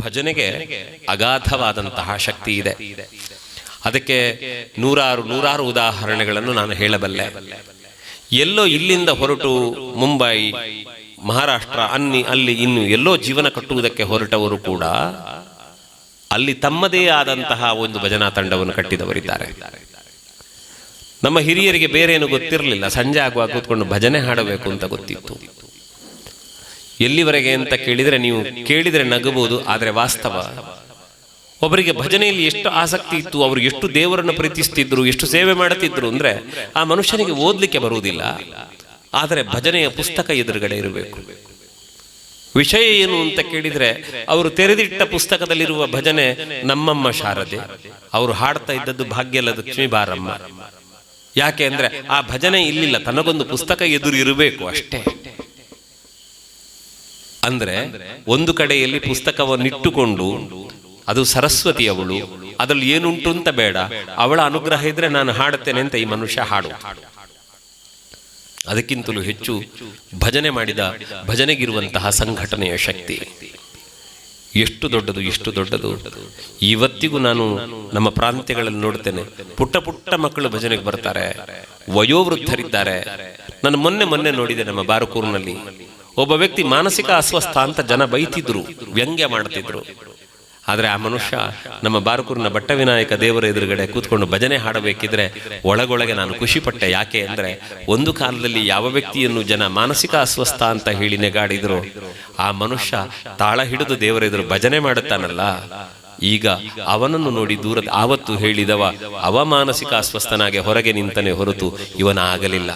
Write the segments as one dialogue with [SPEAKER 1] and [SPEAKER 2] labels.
[SPEAKER 1] ಭಜನೆಗೆ ಅಗಾಧವಾದಂತಹ ಶಕ್ತಿ ಇದೆ. ಅದಕ್ಕೆ ನೂರಾರು ನೂರಾರು ಉದಾಹರಣೆಗಳನ್ನು ನಾನು ಹೇಳಬಲ್ಲೆ. ಎಲ್ಲೋ ಇಲ್ಲಿಂದ ಹೊರಟು ಮುಂಬೈ, ಮಹಾರಾಷ್ಟ್ರ, ಅನ್ನಿ, ಅಲ್ಲಿ, ಇನ್ನು ಎಲ್ಲೋ ಜೀವನ ಕಟ್ಟುವುದಕ್ಕೆ ಹೊರಟವರು ಕೂಡ ಅಲ್ಲಿ ತಮ್ಮದೇ ಆದಂತಹ ಒಂದು ಭಜನಾ ತಂಡವನ್ನು ಕಟ್ಟಿದವರಿದ್ದಾರೆ. ನಮ್ಮ ಹಿರಿಯರಿಗೆ ಬೇರೆ ಏನು ಗೊತ್ತಿರಲಿಲ್ಲ. ಸಂಜೆ ಆಗುವಾಗ ಕೂತ್ಕೊಂಡು ಭಜನೆ ಹಾಡಬೇಕು ಅಂತ ಗೊತ್ತಿತ್ತು. ಎಲ್ಲಿವರೆಗೆ ಅಂತ ಕೇಳಿದರೆ ನೀವು ಕೇಳಿದರೆ ನಗಬಹುದು ಆದರೆ ವಾಸ್ತವ. ಒಬ್ಬರಿಗೆ ಭಜನೆಯಲ್ಲಿ ಎಷ್ಟು ಆಸಕ್ತಿ ಇತ್ತು, ಅವರು ಎಷ್ಟು ದೇವರನ್ನು ಪ್ರೀತಿಸ್ತಿದ್ರು, ಎಷ್ಟು ಸೇವೆ ಮಾಡುತ್ತಿದ್ರು ಅಂದ್ರೆ ಆ ಮನುಷ್ಯನಿಗೆ ಓದಲಿಕ್ಕೆ ಬರುವುದಿಲ್ಲ. ಆದರೆ ಭಜನೆಯ ಪುಸ್ತಕ ಎದುರುಗಡೆ ಇರಬೇಕು. ವಿಷಯ ಏನು ಅಂತ ಕೇಳಿದ್ರೆ ಅವರು ತೆರೆದಿಟ್ಟ ಪುಸ್ತಕದಲ್ಲಿರುವ ಭಜನೆ ನಮ್ಮಮ್ಮ ಶಾರದೆ. ಅವರು ಹಾಡ್ತಾ ಇದ್ದದ್ದು ಭಾಗ್ಯಲಕ್ಷ್ಮಿ ಬಾರಮ್ಮ ಯಾಕೆ ಅಂದರೆ ಆ ಭಜನೆ ಇಲ್ಲಿಲ್ಲ, ತನಗೊಂದು ಪುಸ್ತಕ ಎದುರು ಇರಬೇಕು ಅಷ್ಟೇ. ಅಂದ್ರೆ ಒಂದು ಕಡೆಯಲ್ಲಿ ಪುಸ್ತಕವನ್ನಿಟ್ಟುಕೊಂಡು ಅದು ಸರಸ್ವತಿ ಅವಳು, ಅದ್ರಲ್ಲಿ ಏನುಂಟು ಅಂತ ಬೇಡ. ಅವಳ ಅನುಗ್ರಹ ಇದ್ರೆ ನಾನು ಹಾಡುತ್ತೇನೆ ಅಂತ ಈ ಮನುಷ್ಯ ಹಾಡು. ಅದಕ್ಕಿಂತಲೂ ಹೆಚ್ಚು ಭಜನೆ ಮಾಡಿದ ಭಜನೆಗಿರುವಂತಹ ಸಂಘಟನೆಯ ಶಕ್ತಿ. ಎಷ್ಟು ದೊಡ್ಡದು ಎಷ್ಟು ದೊಡ್ಡದು. ಇವತ್ತಿಗೂ ನಾನು ನಮ್ಮ ಪ್ರಾಂತ್ಯಗಳಲ್ಲಿ ನೋಡ್ತೇನೆ, ಪುಟ್ಟ ಪುಟ್ಟ ಮಕ್ಕಳು ಭಜನೆಗೆ ಬರ್ತಾರೆ, ವಯೋವೃದ್ಧರಿದ್ದಾರೆ. ನಾನು ಮೊನ್ನೆ ಮೊನ್ನೆ ನೋಡಿದೆ ನಮ್ಮ ಬಾರಕೂರಿನಲ್ಲಿ. ಒಬ್ಬ ವ್ಯಕ್ತಿ ಮಾನಸಿಕ ಅಸ್ವಸ್ಥ ಅಂತ ಜನ ಬೈತಿದ್ರು, ವ್ಯಂಗ್ಯ ಮಾಡ್ತಿದ್ರು. ಆದರೆ ಆ ಮನುಷ್ಯ ನಮ್ಮ ಬಾರಕೂರಿನ ಬಟ್ಟ ವಿನಾಯಕ ದೇವರ ಎದುರುಗಡೆ ಕೂತ್ಕೊಂಡು ಭಜನೆ ಹಾಡಬೇಕಿದ್ರೆ ಒಳಗೊಳಗೆ ನಾನು ಖುಷಿಪಟ್ಟೆ. ಯಾಕೆ ಅಂದರೆ ಒಂದು ಕಾಲದಲ್ಲಿ ಯಾವ ವ್ಯಕ್ತಿಯನ್ನು ಜನ ಮಾನಸಿಕ ಅಸ್ವಸ್ಥ ಅಂತ ಹೇಳಿ ನೆಗಾಡಿದ್ರು, ಆ ಮನುಷ್ಯ ತಾಳ ಹಿಡಿದು ದೇವರ ಎದುರು ಭಜನೆ ಮಾಡುತ್ತಾನಲ್ಲ. ಈಗ ಅವನನ್ನು ನೋಡಿ ದೂರದ ಆವತ್ತು ಹೇಳಿದವ ಅವ ಮಾನಸಿಕ ಅಸ್ವಸ್ಥನಾಗೆ ಹೊರಗೆ ನಿಂತನೆ ಹೊರತು ಇವನ ಆಗಲಿಲ್ಲ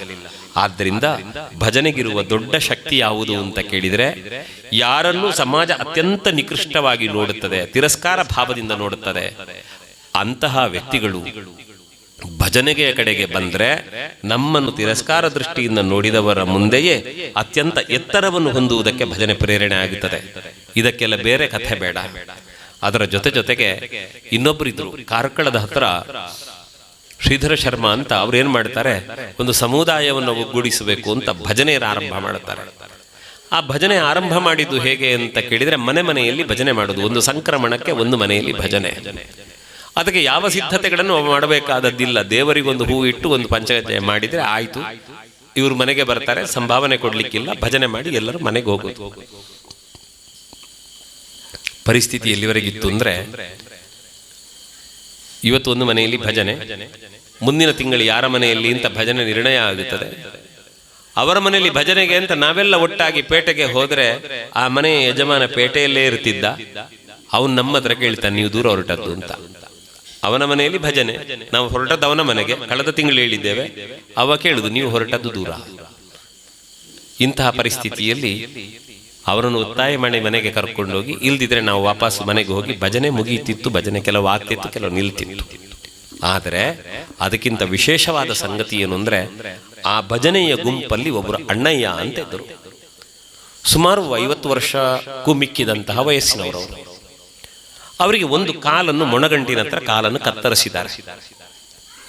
[SPEAKER 1] ಆದ್ದರಿಂದ ಭಜನೆಗಿರುವ ದೊಡ್ಡ ಶಕ್ತಿ ಯಾವುದು ಅಂತ ಕೇಳಿದರೆ, ಯಾರನ್ನು ಸಮಾಜ ಅತ್ಯಂತ ನಿಕೃಷ್ಟವಾಗಿ ನೋಡುತ್ತದೆ, ತಿರಸ್ಕಾರ ಭಾವದಿಂದ ನೋಡುತ್ತದೆ, ಅಂತಹ ವ್ಯಕ್ತಿಗಳು ಭಜನೆಗೆ ಕಡೆಗೆ ಬಂದ್ರೆ ನಮ್ಮನ್ನು ತಿರಸ್ಕಾರ ದೃಷ್ಟಿಯಿಂದ ನೋಡಿದವರ ಮುಂದೆಯೇ ಅತ್ಯಂತ ಎತ್ತರವನ್ನು ಹೊಂದುವುದಕ್ಕೆ ಭಜನೆ ಪ್ರೇರಣೆ ಆಗುತ್ತದೆ. ಇದಕ್ಕೆಲ್ಲ ಬೇರೆ ಕಥೆ ಬೇಡ. ಅದರ ಜೊತೆ ಜೊತೆಗೆ ಇನ್ನೊಬ್ಬರಿದ್ರು ಕಾರ್ಕಳದ ಹತ್ರ ಶ್ರೀಧರ ಶರ್ಮಾ ಅಂತ ಅವ್ರು ಏನು ಮಾಡ್ತಾರೆ? ಒಂದು ಸಮುದಾಯವನ್ನು ಒಗ್ಗೂಡಿಸಬೇಕು ಅಂತ ಭಜನೆ ಆರಂಭ ಮಾಡುತ್ತಾರೆ ಆ ಭಜನೆ ಆರಂಭ ಮಾಡಿದ್ದು ಹೇಗೆ ಅಂತ ಕೇಳಿದ್ರೆ ಮನೆ ಮನೆಯಲ್ಲಿ ಭಜನೆ ಮಾಡೋದು, ಒಂದು ಸಂಕ್ರಮಣಕ್ಕೆ ಒಂದು ಮನೆಯಲ್ಲಿ ಭಜನೆ. ಅದಕ್ಕೆ ಯಾವ ಸಿದ್ಧತೆಗಳನ್ನು ಮಾಡಬೇಕಾದದ್ದಿಲ್ಲ. ದೇವರಿಗೊಂದು ಹೂ ಇಟ್ಟು ಒಂದು ಪಂಚಗಜ್ಜೆ ಮಾಡಿದ್ರೆ ಆಯ್ತು. ಇವರು ಮನೆಗೆ ಬರ್ತಾರೆ, ಸಂಭಾವನೆ ಕೊಡಲಿಕ್ಕಿಲ್ಲ, ಭಜನೆ ಮಾಡಿ ಎಲ್ಲರೂ ಮನೆಗೆ ಹೋಗೋದು. ಪರಿಸ್ಥಿತಿ ಎಲ್ಲಿವರೆಗಿತ್ತು ಅಂದ್ರೆ ಇವತ್ತು ಒಂದು ಮನೆಯಲ್ಲಿ ಭಜನೆ. ಮುಂದಿನ ತಿಂಗಳು ಯಾರ ಮನೆಯಲ್ಲಿ ಅಂತ ಭಜನೆ ನಿರ್ಣಯ ಆಗುತ್ತದೆ? ಅವರ ಮನೆಯಲ್ಲಿ ಭಜನೆಗೆ ಅಂತ ನಾವೆಲ್ಲ ಒಟ್ಟಾಗಿ ಪೇಟೆಗೆ ಹೋದ್ರೆ ಆ ಮನೆಯ ಯಜಮಾನ ಪೇಟೆಯಲ್ಲೇ ಇರ್ತಿದ್ದ ಅವನು ನಮ್ಮ ಹತ್ರ ಕೇಳ್ತಾನೆ, ನೀವು ದೂರ ಹೊರಟದ್ದು ಅಂತ. ಅವನ ಮನೆಯಲ್ಲಿ ಭಜನೆ. ನಾವು ಹೊರಟದ್ದು ಅವನ ಮನೆಗೆ. ಕಳೆದ ತಿಂಗಳು ಹೇಳಿದ್ದೇವೆ. ಅವ ಕೇಳುದು, ನೀವು ಹೊರಟದ್ದು ದೂರ. ಇಂತಹ ಪರಿಸ್ಥಿತಿಯಲ್ಲಿ ಅವರನ್ನು ಒತ್ತಾಯ ಮಾಡಿ ಮನೆಗೆ ಕರ್ಕೊಂಡೋಗಿ ಇಲ್ದಿದ್ರೆ ನಾವು ವಾಪಸ್ ಮನೆಗೆ ಹೋಗಿ ಭಜನೆ ಮುಗಿಯುತ್ತಿತ್ತು, ಭಜನೆ ಕೆಲವು ಆಗ್ತಿತ್ತು ಕೆಲವು ನಿಲ್ತಿತ್ತು. ಆದರೆ ಅದಕ್ಕಿಂತ ವಿಶೇಷವಾದ ಸಂಗತಿ ಏನು ಅಂದರೆ, ಆ ಭಜನೆಯ ಗುಂಪಲ್ಲಿ ಒಬ್ಬರು ಅಣ್ಣಯ್ಯ ಅಂತ ಇದ್ದರು. ಸುಮಾರು ಐವತ್ತು ವರ್ಷಕ್ಕೂ ಮಿಕ್ಕಿದಂತಹ ವಯಸ್ಸಿನವರು ಅವರು. ಅವರಿಗೆ ಒಂದು ಕಾಲನ್ನು ಮೊಣಗಂಟಿನ ಹತ್ರ ಕಾಲನ್ನು ಕತ್ತರಿಸಿದ್ದಾರೆ.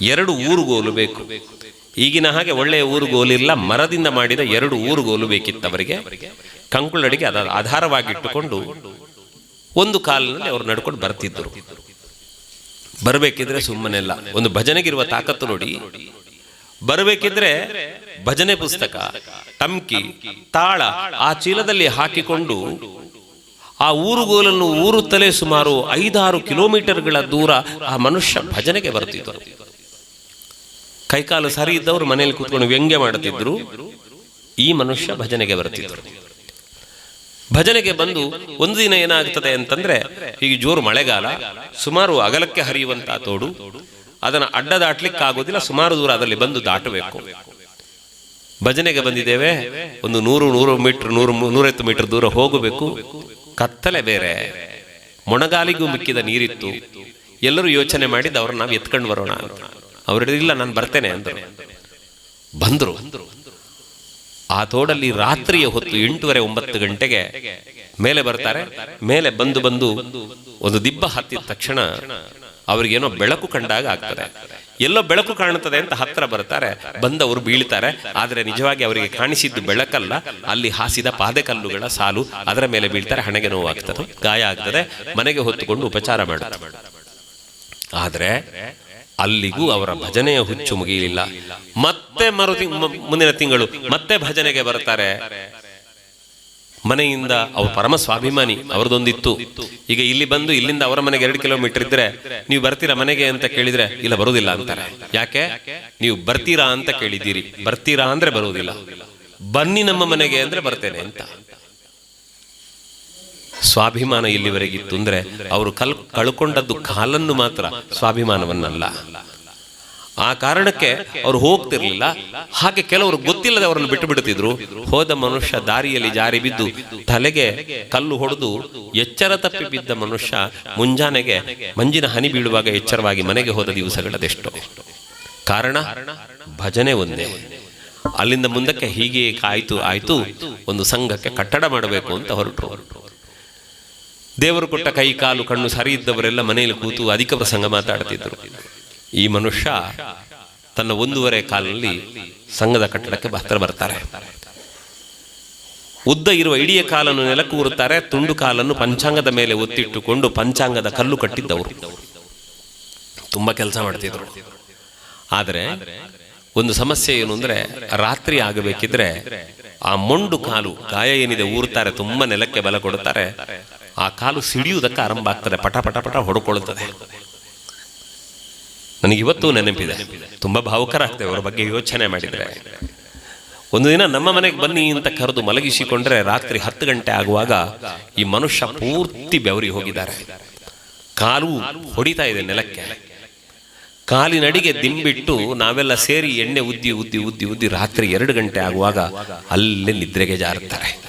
[SPEAKER 1] ಎರಡು ಊರುಗೋಲು ಬೇಕು. ಈಗಿನ ಹಾಗೆ ಒಳ್ಳೆಯ ಊರುಗೋಲಿಲ್ಲ, ಮರದಿಂದ ಮಾಡಿದ ಎರಡು ಊರುಗೋಲು ಬೇಕಿತ್ತು ಅವರಿಗೆ ಕಂಕುಳಡಿಗೆ ಅದ ಆಧಾರವಾಗಿಟ್ಟುಕೊಂಡು ಒಂದು ಕಾಲಿನಲ್ಲಿ ಅವರು ನಡ್ಕೊಂಡು ಬರ್ತಿದ್ದರು ಬರಬೇಕಿದ್ರೆ ಸುಮ್ಮನೆಲ್ಲ. ಒಂದು ಭಜನೆಗಿರುವ ತಾಕತ್ತು ನೋಡಿ. ಬರಬೇಕಿದ್ರೆ ಭಜನೆ ಪುಸ್ತಕ, ಟಮ್ಕಿ, ತಾಳ ಆ ಚೀಲದಲ್ಲಿ ಹಾಕಿಕೊಂಡು ಆ ಊರುಗೋಲನ್ನು ಊರುತ್ತಲೇ ಸುಮಾರು ಐದಾರು ಕಿಲೋಮೀಟರ್ಗಳ ದೂರ ಆ ಮನುಷ್ಯ ಭಜನೆಗೆ ಬರ್ತಿದ್ದರು ಕೈಕಾಲು ಸರಿ ಇದ್ದವರು ಮನೆಯಲ್ಲಿ ಕೂತ್ಕೊಂಡು ವ್ಯಂಗ್ಯ ಮಾಡುತ್ತಿದ್ರು. ಈ ಮನುಷ್ಯ ಭಜನೆಗೆ ಬರುತ್ತಿದ್ದರು ಭಜನೆಗೆ ಬಂದು ಒಂದು ದಿನ ಏನಾಗ್ತದೆ ಅಂತಂದ್ರೆ, ಈಗ ಜೋರು ಮಳೆಗಾಲ, ಸುಮಾರು ಅಗಲಕ್ಕೆ ಹರಿಯುವಂತಹ ತೋಡು, ಅದನ್ನು ಅಡ್ಡ ದಾಟ್ಲಿಕ್ಕೆ ಆಗೋದಿಲ್ಲ ಸುಮಾರು ದೂರ ಅದರಲ್ಲಿ ಬಂದು ದಾಟಬೇಕು. ಭಜನೆಗೆ ಬಂದಿದ್ದೇವೆ, ಒಂದು ನೂರು ನೂರು ಮೀಟರ್, ನೂರು ನೂರೈವತ್ತು ಮೀಟರ್ ದೂರ ಹೋಗಬೇಕು. ಕತ್ತಲೆ ಬೇರೆ, ಮೊಣಗಾಲಿಗೂ ಮಿಕ್ಕಿದ ನೀರಿತ್ತು. ಎಲ್ಲರೂ ಯೋಚನೆ ಮಾಡಿದ್ದು, ಅವ್ರನ್ನ ನಾವು ಎತ್ಕೊಂಡು ಬರೋಣ ಅಂತ. ಅವರು ನಾನು ಬರ್ತೇನೆ ಅಂದರು. ಬಂದರು. ಆ ತೋಡಲ್ಲಿ ರಾತ್ರಿಯ ಹೊತ್ತು ಎಂಟೂವರೆ ಒಂಬತ್ತು ಗಂಟೆಗೆ ಮೇಲೆ ಬರ್ತಾರೆ. ಮೇಲೆ ಬಂದು ಬಂದು ಒಂದು ದಿಬ್ಬ ಹತ್ತಿದ ತಕ್ಷಣ ಅವ್ರಿಗೇನೋ ಬೆಳಕು ಕಂಡಾಗ ಆಗ್ತದೆ. ಎಲ್ಲೋ ಬೆಳಕು ಕಾಣುತ್ತದೆ ಅಂತ ಹತ್ರ ಬರ್ತಾರೆ. ಬಂದವರು ಬೀಳ್ತಾರೆ. ಆದರೆ ನಿಜವಾಗಿ ಅವರಿಗೆ ಕಾಣಿಸಿದ್ದು ಬೆಳಕಲ್ಲ. ಅಲ್ಲಿ ಹಾಸಿದ ಪಾದೆಕಲ್ಲುಗಳ ಸಾಲು ಅದರ ಮೇಲೆ ಬೀಳ್ತಾರೆ. ಹಣೆಗೆ ನೋವಾಗ್ತದೆ, ಗಾಯ ಆಗ್ತದೆ, ಮನೆಗೆ ಹೊತ್ತುಕೊಂಡು ಉಪಚಾರ ಮಾಡ್ತಾರೆ ಆದರೆ ಅಲ್ಲಿಗೂ ಅವರ ಭಜನೆಯ ಹುಚ್ಚು ಮುಗಿಯಲಿಲ್ಲ. ಮತ್ತೆ ಮರು ಮುಂದಿನ ತಿಂಗಳು ಮತ್ತೆ ಭಜನೆಗೆ ಬರ್ತಾರೆ ಮನೆಯಿಂದ ಅವ್ರು ಪರಮ ಸ್ವಾಭಿಮಾನಿ, ಅವರದೊಂದಿತ್ತು. ಈಗ ಇಲ್ಲಿ ಬಂದು ಇಲ್ಲಿಂದ ಅವರ ಮನೆಗೆ ಎರಡು ಕಿಲೋಮೀಟರ್ ಇದ್ರೆ ನೀವು ಬರ್ತೀರಾ ಮನೆಗೆ ಅಂತ ಕೇಳಿದ್ರೆ, ಇಲ್ಲ ಬರುವುದಿಲ್ಲ ಅಂತಾರೆ. ಯಾಕೆ? ನೀವು ಬರ್ತೀರಾ ಅಂತ ಕೇಳಿದ್ದೀರಿ. ಬರ್ತೀರಾ ಅಂದ್ರೆ ಬರುವುದಿಲ್ಲ. ಬನ್ನಿ ನಮ್ಮ ಮನೆಗೆ ಅಂದ್ರೆ ಬರ್ತೇನೆ ಅಂತ. ಸ್ವಾಭಿಮಾನ ಇಲ್ಲಿವರೆಗಿತ್ತು ಅಂದ್ರೆ ಅವರು ಕಲ್ ಕಳ್ಕೊಂಡದ್ದು ಕಾಲನ್ನು ಮಾತ್ರ ಸ್ವಾಭಿಮಾನವನ್ನಲ್ಲ. ಆ ಕಾರಣಕ್ಕೆ ಅವರು ಹೋಗ್ತಿರ್ಲಿಲ್ಲ. ಹಾಗೆ ಕೆಲವರು ಗೊತ್ತಿಲ್ಲದೆ ಅವರನ್ನು ಬಿಟ್ಟು ಬಿಡುತ್ತಿದ್ರು ಹೋದ ಮನುಷ್ಯ ದಾರಿಯಲ್ಲಿ ಜಾರಿ ಬಿದ್ದು ತಲೆಗೆ ಕಲ್ಲು ಹೊಡೆದು ಎಚ್ಚರ ತಪ್ಪಿ ಬಿದ್ದ ಮನುಷ್ಯ ಮುಂಜಾನೆಗೆ ಮಂಜಿನ ಹನಿ ಬೀಳುವಾಗ ಎಚ್ಚರವಾಗಿ ಮನೆಗೆ ಹೋದ ದಿವಸಗಳದೆಷ್ಟು. ಕಾರಣ ಭಜನೆ ಒಂದೇ. ಅಲ್ಲಿಂದ ಮುಂದಕ್ಕೆ ಹೀಗೆ ಕಾಯ್ತು ಆಯ್ತು. ಒಂದು ಸಂಘಕ್ಕೆ ಕಟ್ಟಡ ಮಾಡಬೇಕು ಅಂತ ಹೊರಟರು. ದೇವರು ಕೊಟ್ಟ ಕೈ, ಕಾಲು, ಕಣ್ಣು ಸರಿ ಇದ್ದವರೆಲ್ಲ ಮನೆಯಲ್ಲಿ ಕೂತು ಅಧಿಕ ಪ್ರಸಂಗ ಮಾತಾಡ್ತಿದ್ರು. ಈ ಮನುಷ್ಯ ತನ್ನ ಒಂದೂವರೆ ಕಾಲಲ್ಲಿ ಸಂಘದ ಕಟ್ಟಡಕ್ಕೆ ಹತ್ರ ಬರ್ತಾರೆ. ಉದ್ದ ಇರುವ ಇಡಿಯ ಕಾಲನ್ನು ನೆಲಕ್ಕೂರುತ್ತಾರೆ ತುಂಡು ಕಾಲನ್ನು ಪಂಚಾಂಗದ ಮೇಲೆ ಒತ್ತಿಟ್ಟುಕೊಂಡು ಪಂಚಾಂಗದ ಕಲ್ಲು ಕಟ್ಟಿದ್ದವರು. ತುಂಬಾ ಕೆಲಸ ಮಾಡ್ತಿದ್ರು. ಆದರೆ ಒಂದು ಸಮಸ್ಯೆ ಏನು ಅಂದ್ರೆ, ರಾತ್ರಿ ಆಗಬೇಕಿದ್ರೆ ಆ ಮೊಂಡು ಕಾಲು ಗಾಯ ಏನಿದೆ ಊರ್ತಾರೆ, ತುಂಬಾ ನೆಲಕ್ಕೆ ಬಲ ಕೊಡುತ್ತಾರೆ. ಆ ಕಾಲು ಸಿಡಿಯುವುದಕ್ಕೆ ಆರಂಭ ಆಗ್ತದೆ. ಪಟ ಪಟ ಪಟ ಹೊಡ್ಕೊಳ್ಳುತ್ತದೆ. ನನಗಿವತ್ತು ನೆನಪಿದೆ. ತುಂಬ ಭಾವುಕರ ಆಗ್ತದೆ ಅವರ ಬಗ್ಗೆ ಯೋಚನೆ ಮಾಡಿದರೆ. ಒಂದು ದಿನ ನಮ್ಮ ಮನೆಗೆ ಬನ್ನಿ ಅಂತ ಕರೆದು ಮಲಗಿಸಿಕೊಂಡ್ರೆ ರಾತ್ರಿ ಹತ್ತು ಗಂಟೆ ಆಗುವಾಗ ಈ ಮನುಷ್ಯ ಪೂರ್ತಿ ಬೆವರಿ ಹೋಗಿದ್ದಾರೆ. ಕಾಲು ಹೊಡಿತಾ ಇದೆ ನೆಲಕ್ಕೆ. ಕಾಲಿನಡಿಗೆ ದಿಂಬಿಟ್ಟು ನಾವೆಲ್ಲ ಸೇರಿ ಎಣ್ಣೆ ಉದ್ದಿ ಉದ್ದಿ ಉದ್ದಿ ಉದ್ದಿ ರಾತ್ರಿ ಎರಡು ಗಂಟೆ ಆಗುವಾಗ ಅಲ್ಲೇ ನಿದ್ರೆಗೆ ಜಾರುತ್ತಾರೆ.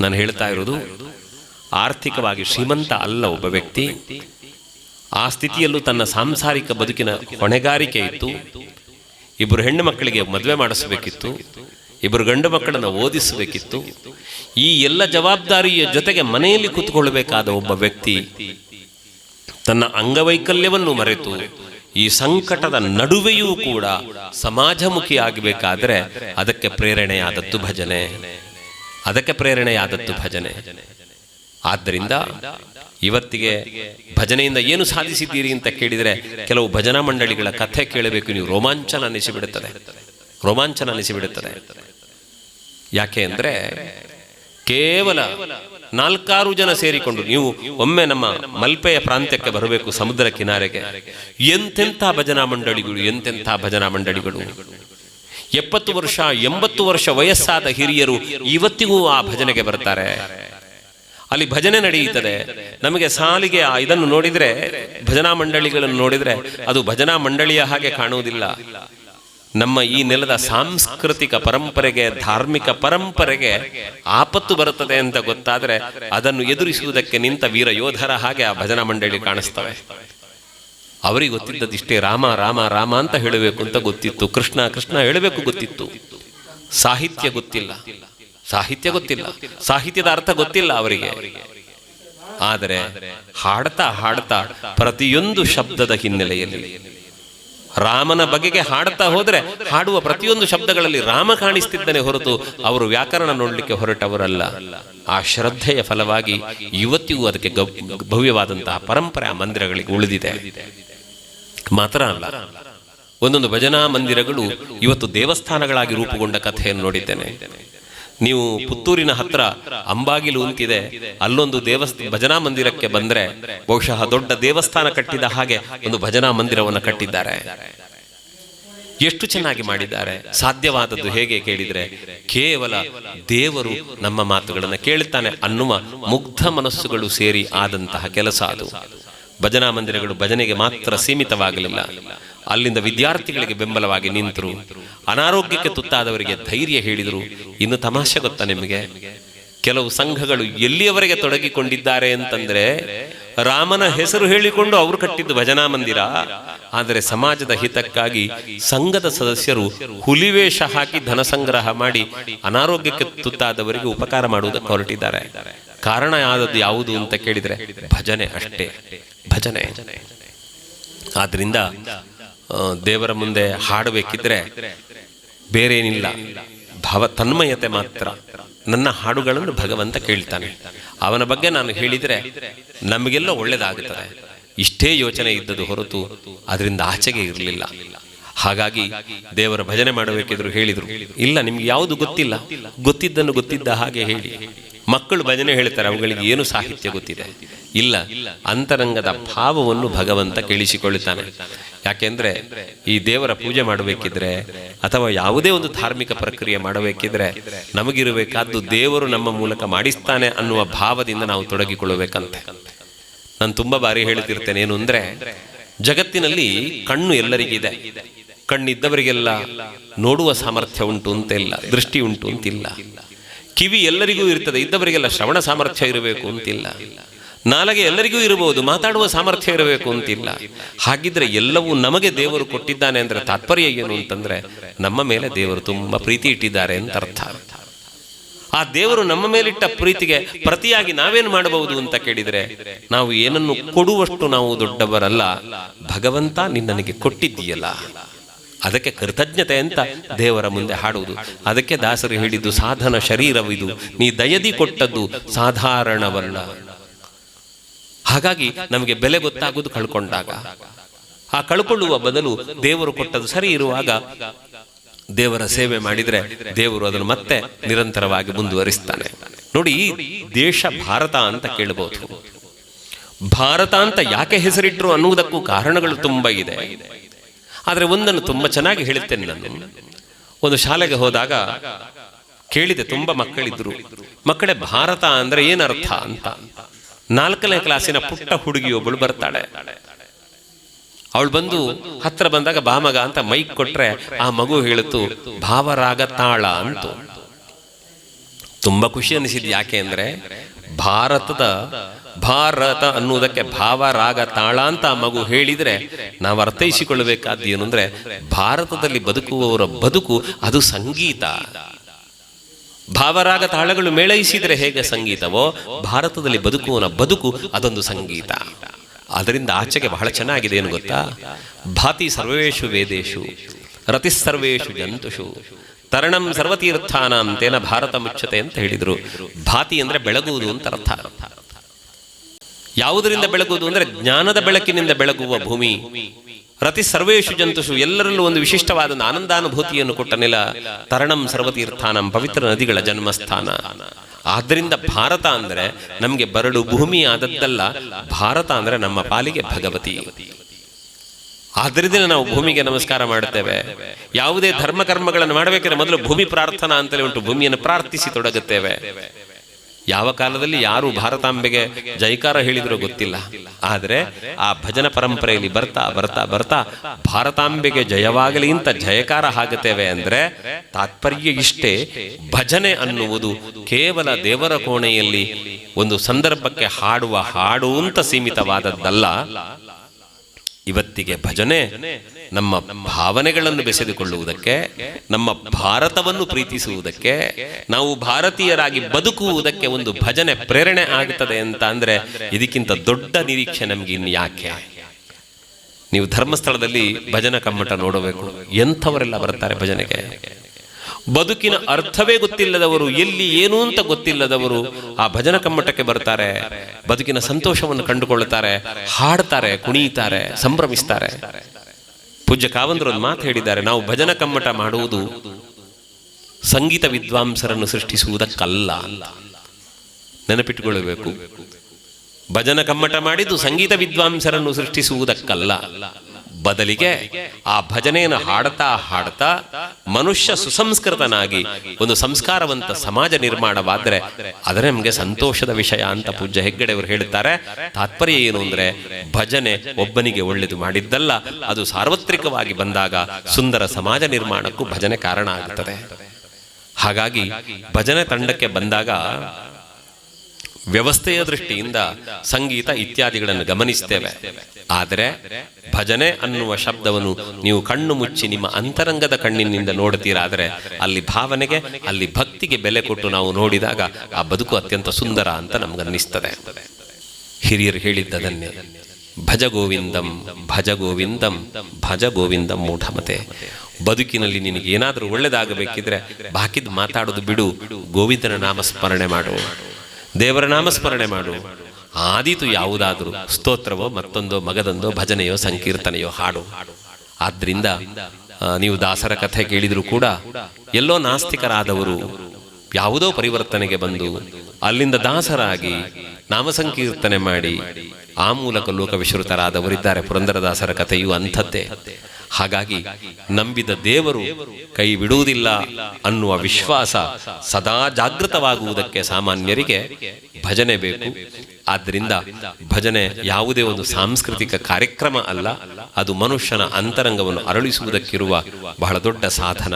[SPEAKER 1] ನಾನು ಹೇಳ್ತಾ ಇರೋದು ಆರ್ಥಿಕವಾಗಿ ಶ್ರೀಮಂತ ಅಲ್ಲ ಒಬ್ಬ ವ್ಯಕ್ತಿ. ಆ ಸ್ಥಿತಿಯಲ್ಲೂ ತನ್ನ ಸಾಂಸಾರಿಕ ಬದುಕಿನ ಹೊಣೆಗಾರಿಕೆ ಇತ್ತು. ಇಬ್ಬರು ಹೆಣ್ಣು ಮಕ್ಕಳಿಗೆ ಮದುವೆ ಮಾಡಿಸಬೇಕಿತ್ತು. ಇಬ್ಬರು ಗಂಡು ಮಕ್ಕಳನ್ನು ಓದಿಸಬೇಕಿತ್ತು. ಈ ಎಲ್ಲ ಜವಾಬ್ದಾರಿಯ ಜೊತೆಗೆ ಮನೆಯಲ್ಲಿ ಕೂತ್ಕೊಳ್ಬೇಕಾದ ಒಬ್ಬ ವ್ಯಕ್ತಿ ತನ್ನ ಅಂಗವೈಕಲ್ಯವನ್ನು ಮರೆತು ಈ ಸಂಕಟದ ನಡುವೆಯೂ ಕೂಡ ಸಮಾಜಮುಖಿ ಆಗಬೇಕಾದ್ರೆ ಅದಕ್ಕೆ ಪ್ರೇರಣೆಯಾದದ್ದು ಭಜನೆ. ಅದಕ್ಕೆ ಪ್ರೇರಣೆಯಾದದ್ದು ಭಜನೆ. ಆದ್ದರಿಂದ ಇವತ್ತಿಗೆ ಭಜನೆಯಿಂದ ಏನು ಸಾಧಿಸಿದ್ದೀರಿ ಅಂತ ಕೇಳಿದರೆ ಕೆಲವು ಭಜನಾ ಮಂಡಳಿಗಳ ಕಥೆ ಕೇಳಬೇಕು. ನೀವು ರೋಮಾಂಚನ ಅನಿಸಿಬಿಡುತ್ತದೆ ರೋಮಾಂಚನ ಅನಿಸಿಬಿಡುತ್ತದೆ ಯಾಕೆ ಅಂದರೆ ಕೇವಲ ನಾಲ್ಕಾರು ಜನ ಸೇರಿಕೊಂಡು ನೀವು ಒಮ್ಮೆ ನಮ್ಮ ಮಲ್ಪೆಯ ಪ್ರಾಂತ್ಯಕ್ಕೆ ಬರಬೇಕು ಸಮುದ್ರ ಕಿನಾರೆಗೆ. ಎಂತೆಂಥ ಭಜನಾ ಮಂಡಳಿಗಳು, ಎಂತೆಂಥ ಭಜನಾ ಮಂಡಳಿಗಳು. ಎಪ್ಪತ್ತು ವರ್ಷ, ಎಂಬತ್ತು ವರ್ಷ ವಯಸ್ಸಾದ ಹಿರಿಯರು ಇವತ್ತಿಗೂ ಆ ಭಜನೆಗೆ ಬರ್ತಾರೆ. ಅಲ್ಲಿ ಭಜನೆ ನಡೆಯುತ್ತದೆ. ನಮಗೆ ಸಾಲಿಗೆ ಇದನ್ನು ನೋಡಿದ್ರೆ, ಭಜನಾ ಮಂಡಳಿಗಳನ್ನು ನೋಡಿದ್ರೆ ಅದು ಭಜನಾ ಮಂಡಳಿಯ ಹಾಗೆ ಕಾಣುವುದಿಲ್ಲ. ನಮ್ಮ ಈ ನೆಲದ ಸಾಂಸ್ಕೃತಿಕ ಪರಂಪರೆಗೆ, ಧಾರ್ಮಿಕ ಪರಂಪರೆಗೆ ಆಪತ್ತು ಬರುತ್ತದೆ ಅಂತ ಗೊತ್ತಾದ್ರೆ ಅದನ್ನು ಎದುರಿಸುವುದಕ್ಕೆ ನಿಂತ ವೀರ ಯೋಧರ ಹಾಗೆ ಆ ಭಜನಾ ಮಂಡಳಿ ಕಾಣಿಸ್ತವೆ. ಅವರಿಗೆ ಗೊತ್ತಿದ್ದದಿಷ್ಟೇ ರಾಮ ರಾಮ ರಾಮ ಅಂತ ಹೇಳಬೇಕು ಅಂತ ಗೊತ್ತಿತ್ತು. ಕೃಷ್ಣ ಕೃಷ್ಣ ಹೇಳಬೇಕು ಗೊತ್ತಿತ್ತು. ಸಾಹಿತ್ಯ ಗೊತ್ತಿಲ್ಲ. ಸಾಹಿತ್ಯ ಗೊತ್ತಿಲ್ಲ. ಸಾಹಿತ್ಯದ ಅರ್ಥ ಗೊತ್ತಿಲ್ಲ ಅವರಿಗೆ. ಆದರೆ ಹಾಡ್ತಾ ಹಾಡ್ತಾ ಪ್ರತಿಯೊಂದು ಶಬ್ದದ ಹಿನ್ನೆಲೆಯಲ್ಲಿ ರಾಮನ ಬಗೆಗೆ ಹಾಡ್ತಾ ಹೋದರೆ ಹಾಡುವ ಪ್ರತಿಯೊಂದು ಶಬ್ದಗಳಲ್ಲಿ ರಾಮ ಕಾಣಿಸ್ತಿದ್ದನೆ ಹೊರತು ಅವರು ವ್ಯಾಕರಣ ನೋಡಲಿಕ್ಕೆ ಹೊರಟವರಲ್ಲ. ಆ ಶ್ರದ್ಧೆಯ ಫಲವಾಗಿ ಇವತ್ತಿಗೂ ಅದಕ್ಕೆ ಭವ್ಯವಾದಂತಹ ಪರಂಪರೆ ಆ ಮಂದಿರಗಳಿಗೆ ಉಳಿದಿದೆ. ಮಾತ್ರ ಅಲ್ಲ ಒಂದೊಂದು ಭಜನಾ ಮಂದಿರಗಳು ಇವತ್ತು ದೇವಸ್ಥಾನಗಳಾಗಿ ರೂಪುಗೊಂಡ ಕಥೆಯನ್ನು ನೋಡಿದ್ದೇನೆ. ನೀವು ಪುತ್ತೂರಿನ ಹತ್ರ ಅಂಬಾಗಿಲು ಅಂತಿದೆ. ಅಲ್ಲೊಂದು ದೇವಸ್ಥ ಭಜನಾ ಮಂದಿರಕ್ಕೆ ಬಂದ್ರೆ ಬಹುಶಃ ದೊಡ್ಡ ದೇವಸ್ಥಾನ ಕಟ್ಟಿದ ಹಾಗೆ ಒಂದು ಭಜನಾ ಮಂದಿರವನ್ನು ಕಟ್ಟಿದ್ದಾರೆ. ಎಷ್ಟು ಚೆನ್ನಾಗಿ ಮಾಡಿದ್ದಾರೆ. ಸಾಧ್ಯವಾದದ್ದು ಹೇಗೆ ಕೇಳಿದ್ರೆ ಕೇವಲ ದೇವರು ನಮ್ಮ ಮಾತುಗಳನ್ನು ಕೇಳುತ್ತಾನೆ ಅನ್ನುವ ಮುಗ್ಧ ಮನಸ್ಸುಗಳು ಸೇರಿ ಆದಂತಹ ಕೆಲಸ ಅದು. ಭಜನಾ ಮಂದಿರಗಳು ಭಜನೆಗೆ ಮಾತ್ರ ಸೀಮಿತವಾಗಲಿಲ್ಲ ಅಲ್ಲಿಂದ ವಿದ್ಯಾರ್ಥಿಗಳಿಗೆ ಬೆಂಬಲವಾಗಿ ನಿಂತರು. ಅನಾರೋಗ್ಯಕ್ಕೆ ತುತ್ತಾದವರಿಗೆ ಧೈರ್ಯ ಹೇಳಿದರು. ಇನ್ನು ತಮಾಷೆ ಗೊತ್ತಾ ನಿಮಗೆ? ಕೆಲವು ಸಂಘಗಳು ಎಲ್ಲಿಯವರೆಗೆ ತೊಡಗಿಕೊಂಡಿದ್ದಾರೆ ಅಂತಂದ್ರೆ ರಾಮನ ಹೆಸರು ಹೇಳಿಕೊಂಡು ಅವರು ಕಟ್ಟಿದ್ದು ಭಜನಾ ಮಂದಿರ. ಆದರೆ ಸಮಾಜದ ಹಿತಕ್ಕಾಗಿ ಸಂಘದ ಸದಸ್ಯರು ಹುಲಿವೇಷ ಹಾಕಿ ಧನ ಸಂಗ್ರಹ ಮಾಡಿ ಅನಾರೋಗ್ಯಕ್ಕೆ ತುತ್ತಾದವರಿಗೆ ಉಪಕಾರ ಮಾಡುವುದಕ್ಕೆ ಹೊರಟಿದ್ದಾರೆ. ಕಾರಣ ಆದದ್ದು ಯಾವುದು ಅಂತ ಕೇಳಿದರೆ ಭಜನೆ ಅಷ್ಟೇ. ಭಜನೆ. ಆದ್ರಿಂದ ಆ, ದೇವರ ಮುಂದೆ ಹಾಡಬೇಕಿದ್ರೆ ಬೇರೆ ಏನಿಲ್ಲ ಭಾವ ತನ್ಮಯತೆ ಮಾತ್ರ. ನನ್ನ ಹಾಡುಗಳನ್ನು ಭಗವಂತ ಕೇಳ್ತಾನೆ. ಅವನ ಬಗ್ಗೆ ನಾನು ಹೇಳಿದರೆ ನಮಗೆಲ್ಲ ಒಳ್ಳೆಯದಾಗುತ್ತದೆ ಇಷ್ಟೇ ಯೋಚನೆ ಇದ್ದದ್ದು ಹೊರತು ಅದರಿಂದ ಆಚೆಗೆ ಇರಲಿಲ್ಲ. ಹಾಗಾಗಿ ದೇವರ ಭಜನೆ ಮಾಡಬೇಕಿದ್ರು ಹೇಳಿದ್ರು. ಇಲ್ಲ, ನಿಮ್ಗೆ ಯಾವುದು ಗೊತ್ತಿಲ್ಲ. ಗೊತ್ತಿದ್ದನ್ನು ಗೊತ್ತಿದ್ದ ಹಾಗೆ ಹೇಳಿ. ಮಕ್ಕಳು ಭಜನೆ ಹೇಳ್ತಾರೆ, ಅವುಗಳಿಗೆ ಏನು ಸಾಹಿತ್ಯ ಗೊತ್ತಿದೆ? ಇಲ್ಲ, ಅಂತರಂಗದ ಭಾವವನ್ನು ಭಗವಂತ ಕೇಳಿಸಿಕೊಳ್ಳುತ್ತಾನೆ. ಯಾಕೆಂದ್ರೆ ಈ ದೇವರ ಪೂಜೆ ಮಾಡಬೇಕಿದ್ರೆ ಅಥವಾ ಯಾವುದೇ ಒಂದು ಧಾರ್ಮಿಕ ಪ್ರಕ್ರಿಯೆ ಮಾಡಬೇಕಿದ್ರೆ ನಮಗಿರಬೇಕಾದ್ದು ದೇವರು ನಮ್ಮ ಮೂಲಕ ಮಾಡಿಸ್ತಾನೆ ಅನ್ನುವ ಭಾವದಿಂದ ನಾವು ತೊಡಗಿಕೊಳ್ಳಬೇಕಂತೆ. ನಾನು ತುಂಬಾ ಬಾರಿ ಹೇಳ್ತಿರ್ತೇನೆ, ಏನು ಅಂದ್ರೆ ಜಗತ್ತಿನಲ್ಲಿ ಕಣ್ಣು ಎಲ್ಲರಿಗಿದೆ. ಕಣ್ಣಿದ್ದವರಿಗೆಲ್ಲ ನೋಡುವ ಸಾಮರ್ಥ್ಯ ಉಂಟು ಅಂತಿಲ್ಲ, ದೃಷ್ಟಿ ಉಂಟು ಅಂತಿಲ್ಲ. ಕಿವಿ ಎಲ್ಲರಿಗೂ ಇರ್ತದೆ, ಇದ್ದವರಿಗೆಲ್ಲ ಶ್ರವಣ ಸಾಮರ್ಥ್ಯ ಇರಬೇಕು ಅಂತಿಲ್ಲ. ನಾಲಗೆ ಎಲ್ಲರಿಗೂ ಇರಬಹುದು, ಮಾತಾಡುವ ಸಾಮರ್ಥ್ಯ ಇರಬೇಕು ಅಂತಿಲ್ಲ. ಹಾಗಿದ್ರೆ ಎಲ್ಲವೂ ನಮಗೆ ದೇವರು ಕೊಟ್ಟಿದ್ದಾನೆ ಅಂದ್ರೆ ತಾತ್ಪರ್ಯ ಏನು ಅಂತಂದ್ರೆ, ನಮ್ಮ ಮೇಲೆ ದೇವರು ತುಂಬಾ ಪ್ರೀತಿ ಇಟ್ಟಿದ್ದಾರೆ ಅಂತ ಅರ್ಥ. ಆ ದೇವರು ನಮ್ಮ ಮೇಲಿಟ್ಟ ಪ್ರೀತಿಗೆ ಪ್ರತಿಯಾಗಿ ನಾವೇನು ಮಾಡಬಹುದು ಅಂತ ಕೇಳಿದರೆ, ನಾವು ಏನನ್ನು ಕೊಡುವಷ್ಟು ನಾವು ದೊಡ್ಡವರಲ್ಲ, ಭಗವಂತ ನಿನ್ನನಿಗೆ ಕೊಟ್ಟಿದ್ದೀಯಲ್ಲ. ಅದಕ್ಕೆ ಕೃತಜ್ಞತೆ ಅಂತ ದೇವರ ಮುಂದೆ ಹಾಡುವುದು. ಅದಕ್ಕೆ ದಾಸರು ಹೇಳಿದ್ದು ಸಾಧನ ಶರೀರವಿದು. ನೀ ದಯದಿ ಕೊಟ್ಟದ್ದು ಸಾಧಾರಣವಲ್ಲ. ಹಾಗಾಗಿ ನಮಗೆ ಬೆಲೆ ಗೊತ್ತಾಗುವುದು ಕಳ್ಕೊಂಡಾಗ. ಆ ಕಳ್ಕೊಳ್ಳುವ ಬದಲು ದೇವರು ಕೊಟ್ಟದ್ದು ಸರಿ ಇರುವಾಗ ದೇವರ ಸೇವೆ ಮಾಡಿದ್ರೆ ದೇವರು ಅದನ್ನು ಮತ್ತೆ ನಿರಂತರವಾಗಿ ಮುಂದುವರಿಸ್ತಾನೆ. ನೋಡಿ ದೇಶ ಭಾರತ ಅಂತ ಕೇಳಬಹುದು ಭಾರತ ಅಂತ ಯಾಕೆ ಹೆಸರಿಟ್ಟರು ಅನ್ನುವುದಕ್ಕೂ ಕಾರಣಗಳು ತುಂಬ ಇದೆ. ಆದರೆ ಒಂದನ್ನು ತುಂಬಾ ಚೆನ್ನಾಗಿ ಹೇಳುತ್ತೇನೆ ನಾನು. ಒಂದು ಶಾಲೆಗೆ ಹೋದಾಗ ಕೇಳಿದೆ, ತುಂಬಾ ಮಕ್ಕಳಿದ್ರು. ಮಕ್ಕಳೇ, ಭಾರತ ಅಂದ್ರೆ ಏನರ್ಥ ಅಂತ. ನಾಲ್ಕನೇ ಕ್ಲಾಸಿನ ಪುಟ್ಟ ಹುಡುಗಿಯೊಬ್ಬಳು ಬರ್ತಾಳೆ. ಅವಳು ಬಂದು ಹತ್ರ ಬಂದಾಗ ಬಾಮಗ ಅಂತ ಮೈಕ್ ಕೊಟ್ರೆ ಆ ಮಗು ಹೇಳಿತು ಭಾವರಾಗ ತಾಳ ಅಂತ. ತುಂಬಾ ಖುಷಿ ಅನಿಸಿದ್ ಯಾಕೆ ಅಂದ್ರೆ, ಭಾರತದ ಭಾರತ ಅನ್ನುವುದಕ್ಕೆ ಭಾವ, ರಾಗ, ತಾಳ ಅಂತ ಮಗು ಹೇಳಿದರೆ ನಾವು ಅರ್ಥೈಸಿಕೊಳ್ಳಬೇಕಾದ್ದು ಏನು ಅಂದರೆ ಭಾರತದಲ್ಲಿ ಬದುಕುವವರ ಬದುಕು ಅದು ಸಂಗೀತ. ಭಾವರಾಗ, ತಾಳಗಳು ಮೇಳೈಸಿದರೆ ಹೇಗೆ ಸಂಗೀತವೋ ಭಾರತದಲ್ಲಿ ಬದುಕುವನ ಬದುಕು ಅದೊಂದು ಸಂಗೀತ. ಅದರಿಂದ ಆಚೆಗೆ ಬಹಳ ಚೆನ್ನಾಗಿದೆ ಏನು ಗೊತ್ತಾ? ಭಾತಿ ಸರ್ವೇಷು ವೇದೇಶು ರತಿ ಸರ್ವೇಷು ಜಂತುಷು, ತರಣಂ ಸರ್ವತೀರ್ಥಾನ ಅಂತೇನ ಭಾರತ ಮುಚ್ಚತೆ ಅಂತ ಹೇಳಿದರು. ಭಾತಿ ಅಂದರೆ ಬೆಳಗುವುದು ಅಂತ ಅರ್ಥ. ಯಾವುದರಿಂದ ಬೆಳಗುವುದು ಅಂದ್ರೆ ಜ್ಞಾನದ ಬೆಳಕಿನಿಂದ ಬೆಳಗುವ ಭೂಮಿ. ರತಿ ಸರ್ವೇಶು ಜಂತುಷು ಎಲ್ಲರಲ್ಲೂ ಒಂದು ವಿಶಿಷ್ಟವಾದ ಆನಂದಾನುಭೂತಿಯನ್ನು ಕೊಟ್ಟ ನೆಲ, ತರಣಂ ಸರ್ವತೀರ್ಥಾನಂ ಪವಿತ್ರ ನದಿಗಳ ಜನ್ಮಸ್ಥಾನ. ಆದ್ದರಿಂದ ಭಾರತ ಅಂದ್ರೆ ನಮಗೆ ಬರಡು ಭೂಮಿ ಆದದ್ದಲ್ಲ ಭಾರತ ಅಂದ್ರೆ ನಮ್ಮ ಪಾಲಿಗೆ ಭಗವತಿ. ಆದ್ದರಿಂದ ನಾವು ಭೂಮಿಗೆ ನಮಸ್ಕಾರ ಮಾಡುತ್ತೇವೆ. ಯಾವುದೇ ಧರ್ಮ ಕರ್ಮಗಳನ್ನು ಮಾಡಬೇಕಾದ್ರೆ ಮೊದಲು ಭೂಮಿ ಪ್ರಾರ್ಥನಾ ಅಂತಲೇ ಉಂಟು, ಭೂಮಿಯನ್ನು ಪ್ರಾರ್ಥಿಸಿ ತೊಡಗುತ್ತೇವೆ. ಯಾವ ಕಾಲದಲ್ಲಿ ಯಾರು ಭಾರತಾಂಬೆಗೆ ಜೈಕಾರ ಹೇಳಿದರೂ ಗೊತ್ತಿಲ್ಲ. ಆದರೆ ಆ ಭಜನ ಪರಂಪರೆಯಲ್ಲಿ ಬರ್ತಾ ಬರ್ತಾ ಬರ್ತಾ ಭಾರತಾಂಬೆಗೆ ಜಯವಾಗಲಿ ಅಂತ ಜಯಕಾರ ಆಗುತ್ತೇವೆ ಅಂದರೆ ತಾತ್ಪರ್ಯ ಇಷ್ಟೇ ಭಜನೆ ಅನ್ನುವುದು ಕೇವಲ ದೇವರ ಕೋಣೆಯಲ್ಲಿ ಒಂದು ಸಂದರ್ಭಕ್ಕೆ ಹಾಡುವ ಹಾಡು ಅಂತ ಸೀಮಿತವಾದದ್ದಲ್ಲ. ಇವತ್ತಿಗೆ ಭಜನೆ ನಮ್ಮ ಭಾವನೆಗಳನ್ನು ಬೆಸೆದುಕೊಳ್ಳುವುದಕ್ಕೆ, ನಮ್ಮ ಭಾರತವನ್ನು ಪ್ರೀತಿಸುವುದಕ್ಕೆ, ನಾವು ಭಾರತೀಯರಾಗಿ ಬದುಕುವುದಕ್ಕೆ ಒಂದು ಭಜನೆ ಪ್ರೇರಣೆ ಆಗುತ್ತದೆ ಅಂತ ಅಂದ್ರೆ ಇದಕ್ಕಿಂತ ದೊಡ್ಡ ನಿರೀಕ್ಷೆ ನಮ್ಗೆ ಇನ್ನು ಯಾಕೆ? ನೀವು ಧರ್ಮಸ್ಥಳದಲ್ಲಿ ಭಜನ ಕಮ್ಮಟ ನೋಡಬೇಕು, ಎಂಥವರೆಲ್ಲ ಬರ್ತಾರೆ ಭಜನೆಗೆ? ಬದುಕಿನ ಅರ್ಥವೇ ಗೊತ್ತಿಲ್ಲದವರು, ಎಲ್ಲಿ ಏನು ಅಂತ ಗೊತ್ತಿಲ್ಲದವರು ಆ ಭಜನ ಕಮ್ಮಟಕ್ಕೆ ಬರ್ತಾರೆ, ಬದುಕಿನ ಸಂತೋಷವನ್ನು ಕಂಡುಕೊಳ್ಳುತ್ತಾರೆ, ಹಾಡ್ತಾರೆ, ಕುಣಿಯುತ್ತಾರೆ, ಸಂಭ್ರಮಿಸ್ತಾರೆ. ಪೂಜ್ಯ ಕಾವಂದರು ಒಂದು ಮಾತು ಹೇಳಿದ್ದಾರೆ. ನಾವು ಭಜನ ಕಮ್ಮಟ ಮಾಡುವುದು ಸಂಗೀತ ವಿದ್ವಾಂಸರನ್ನು ಸೃಷ್ಟಿಸುವುದಕ್ಕಲ್ಲ ಅಂತ. ನೆನಪಿಟ್ಟುಕೊಳ್ಳಬೇಕು ಭಜನ ಕಮ್ಮಟ ಮಾಡಿದ್ದು ಸಂಗೀತ ವಿದ್ವಾಂಸರನ್ನು ಸೃಷ್ಟಿಸುವುದಕ್ಕಲ್ಲ. ಬದಲಿಗೆ ಆ ಭಜನೆಯನ್ನು ಹಾಡ್ತಾ ಹಾಡ್ತಾ ಮನುಷ್ಯ ಸುಸಂಸ್ಕೃತನಾಗಿ ಒಂದು ಸಂಸ್ಕಾರವಂತ ಸಮಾಜ ನಿರ್ಮಾಣವಾದರೆ ಅದರ ನಮಗೆ ಸಂತೋಷದ ವಿಷಯ ಅಂತ ಪೂಜ್ಯ ಹೆಗ್ಗಡೆಯವರು ಹೇಳುತ್ತಾರೆ. ತಾತ್ಪರ್ಯ ಏನು ಅಂದರೆ ಭಜನೆ ಒಬ್ಬನಿಗೆ ಒಳ್ಳೆಯದು ಮಾಡಿದ್ದಲ್ಲ, ಅದು ಸಾರ್ವತ್ರಿಕವಾಗಿ ಬಂದಾಗ ಸುಂದರ ಸಮಾಜ ನಿರ್ಮಾಣಕ್ಕೂ ಭಜನೆ ಕಾರಣ ಆಗುತ್ತದೆ ಹಾಗಾಗಿ ಭಜನೆ ತಂಡಕ್ಕೆ ಬಂದಾಗ ವ್ಯವಸ್ಥೆಯ ದೃಷ್ಟಿಯಿಂದ ಸಂಗೀತ ಇತ್ಯಾದಿಗಳನ್ನು ಗಮನಿಸ್ತೇವೆ. ಆದರೆ ಭಜನೆ ಅನ್ನುವ ಶಬ್ದವನ್ನು ನೀವು ಕಣ್ಣು ಮುಚ್ಚಿ ನಿಮ್ಮ ಅಂತರಂಗದ ಕಣ್ಣಿನಿಂದ ನೋಡ್ತೀರಾದರೆ ಅಲ್ಲಿ ಭಾವನೆಗೆ, ಅಲ್ಲಿ ಭಕ್ತಿಗೆ ಬೆಲೆ ಕೊಟ್ಟು ನಾವು ನೋಡಿದಾಗ ಆ ಬದುಕು ಅತ್ಯಂತ ಸುಂದರ ಅಂತ ನಮ್ಗನ್ನಿಸ್ತದೆ. ಹಿರಿಯರು ಹೇಳಿದ್ದದನ್ನೇ ಭಜ ಗೋವಿಂದಂ ಭಜ ಗೋವಿಂದಂ ಭಜ ಗೋವಿಂದಂ ಮೂಢಮತೆ. ಬದುಕಿನಲ್ಲಿ ನಿನಗೆ ಏನಾದರೂ ಒಳ್ಳೆದಾಗಬೇಕಿದ್ರೆ ಬಾಕಿದ್ ಮಾತಾಡೋದು ಬಿಡು, ಗೋವಿಂದನ ನಾಮಸ್ಮರಣೆ ಮಾಡು. ದೇವರ ನಾಮಸ್ಮರಣೆ ಮಾಡು. ಆದೀತು ಯಾವುದಾದರೂ, ಸ್ತೋತ್ರವೋ ಮತ್ತೊಂದೋ, ಮಗದೊಂದೋ, ಭಜನೆಯೋ, ಸಂಕೀರ್ತನೆಯೋ ಹಾಡು. ಆದ್ರಿಂದ ನೀವು ದಾಸರ ಕಥೆ ಕೇಳಿದರೂ ಕೂಡ, ಎಲ್ಲೋ ನಾಸ್ತಿಕರಾದವರು ಯಾವುದೋ ಪರಿವರ್ತನೆಗೆ ಬಂದು, ಅಲ್ಲಿಂದ ದಾಸರಾಗಿ ನಾಮ ಸಂಕೀರ್ತನೆ ಮಾಡಿ, ಆ ಮೂಲಕ ಲೋಕವಿಶ್ರುತರಾದವರಿದ್ದಾರೆ. ಪುರಂದರದಾಸರ ಕಥೆಯು ಅಂಥದ್ದೇ. ಹಾಗಾಗಿ ನಂಬಿದ ದೇವರು ಕೈ ಬಿಡುವುದಿಲ್ಲ ಅನ್ನುವ ವಿಶ್ವಾಸ ಸದಾ ಜಾಗೃತವಾಗುವುದಕ್ಕೆ ಸಾಮಾನ್ಯರಿಗೆ ಭಜನೆ ಬೇಕು. ಆದ್ದರಿಂದ ಭಜನೆ ಯಾವುದೇ ಒಂದು ಸಾಂಸ್ಕೃತಿಕ ಕಾರ್ಯಕ್ರಮ ಅಲ್ಲ, ಅದು ಮನುಷ್ಯನ ಅಂತರಂಗವನ್ನು ಅರಳಿಸುವುದಕ್ಕಿರುವ ಬಹಳ ದೊಡ್ಡ ಸಾಧನ.